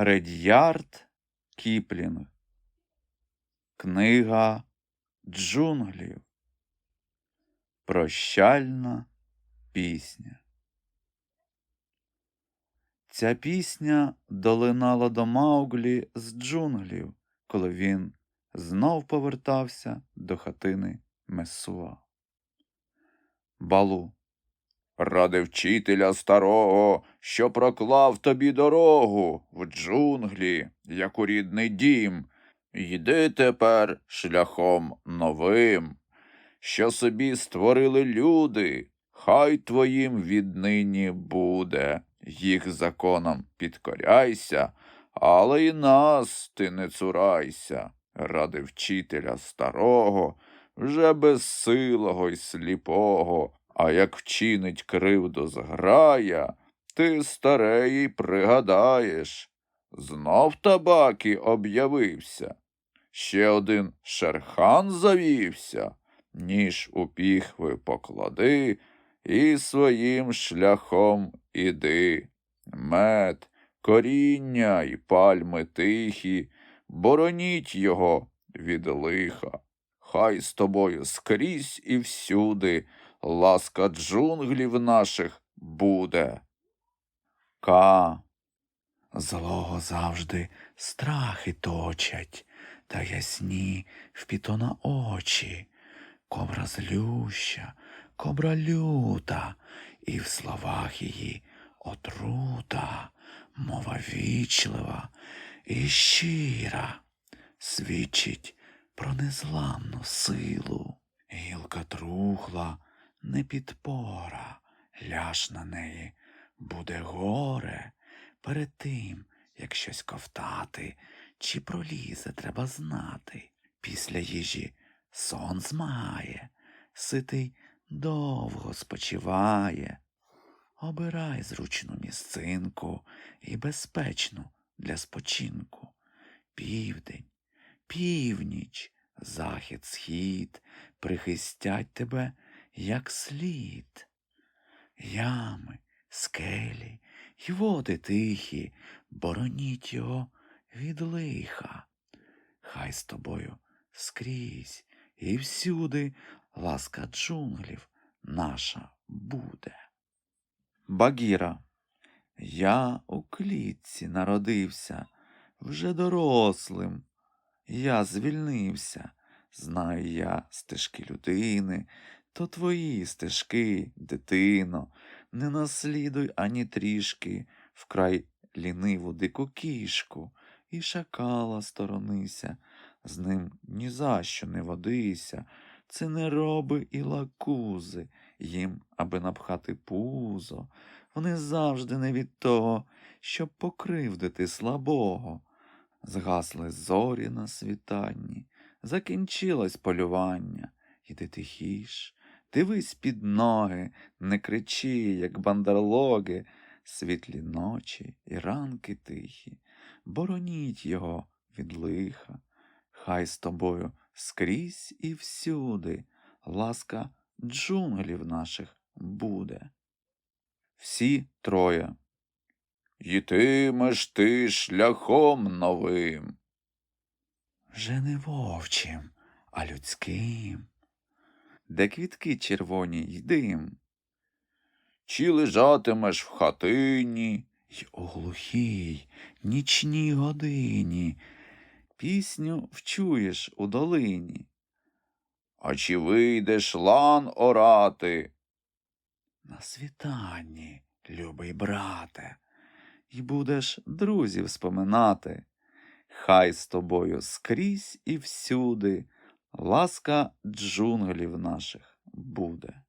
Редьярд Кіплінг. Книга джунглів. Прощальна пісня. Ця пісня долинала до Мауглі з джунглів, коли він знов повертався до хатини Месуа. Балу. Ради вчителя старого, що проклав тобі дорогу в джунглі, як у рідний дім, йди тепер шляхом новим, що собі створили люди, хай твоїм віднині буде, їх законом підкоряйся, але й нас ти не цурайся, ради вчителя старого, вже безсилого й сліпого. А як вчинить кривду зграя, ти стареї пригадаєш. Знов табаки об'явився. Ще один шерхан завівся, ніж у піхви поклади і своїм шляхом іди. Мед, коріння й пальми тихі, бороніть його від лиха. Хай з тобою скрізь і всюди ласка джунглів наших буде. Ка. Злого завжди страхи точать, та ясні в пітона очі, кобра злюща, кобра люта, і в словах її отрута, мова вічлива і щира, свідчить про незламну силу. Гілка трухла, не підпора, ляж на неї буде горе. Перед тим, як щось ковтати, чи пролізе, треба знати. Після їжі сон змагає, ситий довго спочиває. Обирай зручну місцинку і безпечну для спочинку. Південь, північ, захід, схід прихистять тебе як слід. Ями, скелі й води тихі, бороніть його від лиха. Хай з тобою скрізь і всюди ласка джунглів наша буде. Багіра, я у клітці народився, вже дорослим. Я звільнився, знаю я стежки людини, то твої стежки, дитино, не наслідуй ані трішки вкрай ліниву дику кішку, і шакала сторонися, з ним ні за що не водися, це не роби і лакузи, їм, аби напхати пузо, вони завжди не від того, щоб покривдити слабого. Згасли зорі на світанні, закінчилось полювання. Іди тихіш, дивись під ноги, не кричи, як бандерлоги, світлі ночі і ранки тихі, бороніть його від лиха, хай з тобою скрізь і всюди ласка джунглів наших буде. Всі троє. Йтимеш ти шляхом новим. Вже не вовчим, а людським. Де квітки червоні й дим. Чи лежатимеш в хатині й у глухій нічній годині, пісню вчуєш у долині. А чи вийдеш лан орати? На світанні, любий брате, й будеш друзів споминати. Хай з тобою скрізь і всюди ласка джунглів наших буде.